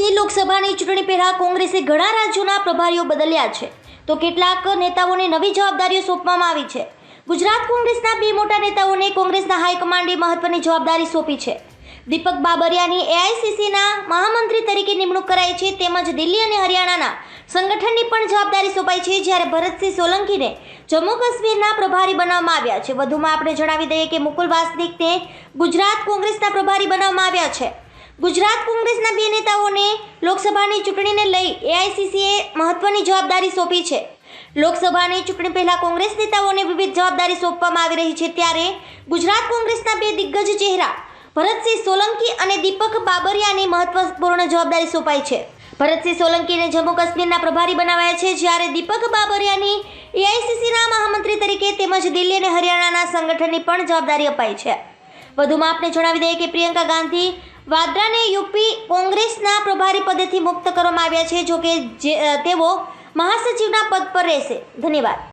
ચોવીસની લોકસભાની ચૂંટણી પહેલા કોંગ્રેસે ઘણા રાજ્યોના પ્રભારીઓ બદલ્યા છે. તો કેટલાક નેતાઓને નવી જવાબદારીઓ સોંપવામાં આવી છે. ગુજરાત કોંગ્રેસના બે મોટા નેતાઓને કોંગ્રેસના હાઈકમાન્ડે મહત્વની જવાબદારી સોંપી છે. દીપક બાબરિયાની એઆઈસીસીના મહામંત્રી તરીકે નિમણૂક કરાઈ છે તેમજ દિલ્હી અને હરિયાણાના સંગઠનની પણ જવાબદારી સોંપાઈ છે જ્યારે ભરતસિંહ સોલંકીને જમ્મુ કાશ્મીરના પ્રભારી બનાવવામાં આવ્યા છે. વધુમાં આપણે જણાવી દઈએ કે મુકુલ વાસનિકને ગુજરાત કોંગ્રેસના પ્રભારી બનાવવામાં આવ્યા છે. ગુજરાત કોંગ્રેસના બે નેતાઓને લોકસભાની ચૂંટણીને લઈ એઆઈસીસીએ મહત્વની જવાબદારી સોંપી છે. લોકસભાની ચૂંટણી પહેલા કોંગ્રેસ નેતાઓને વિવિધ જવાબદારી સોંપવામાં આવી રહી છે ત્યારે ગુજરાત કોંગ્રેસના બે દિગ્ગજ ચહેરા ભરતસિંહ સોલંકી અને દીપક બાબરિયાને મહત્વપૂર્ણ જવાબદારી સોંપાઈ છે. ભરતસિંહ સોલંકીને જમ્મુ કાશ્મીરના પ્રભારી બનાવાયા છે જ્યારે દીપક બાબરિયાની એઆઈસીસીના મહામંત્રી તરીકે તેમજ દિલ્હી અને હરિયાણાના સંગઠનની પણ જવાબદારી અપાઈ છે. વધુમાં આપણે જણાવી દઈએ કે પ્રિયંકા ગાંધી વાડ્રાને યુપી કોંગ્રેસના પ્રભારી પદેથી મુક્ત કરવામાં આવ્યા છે જોકે જે તેઓ મહાસચિવના પદ પર રહેશે. ધન્યવાદ.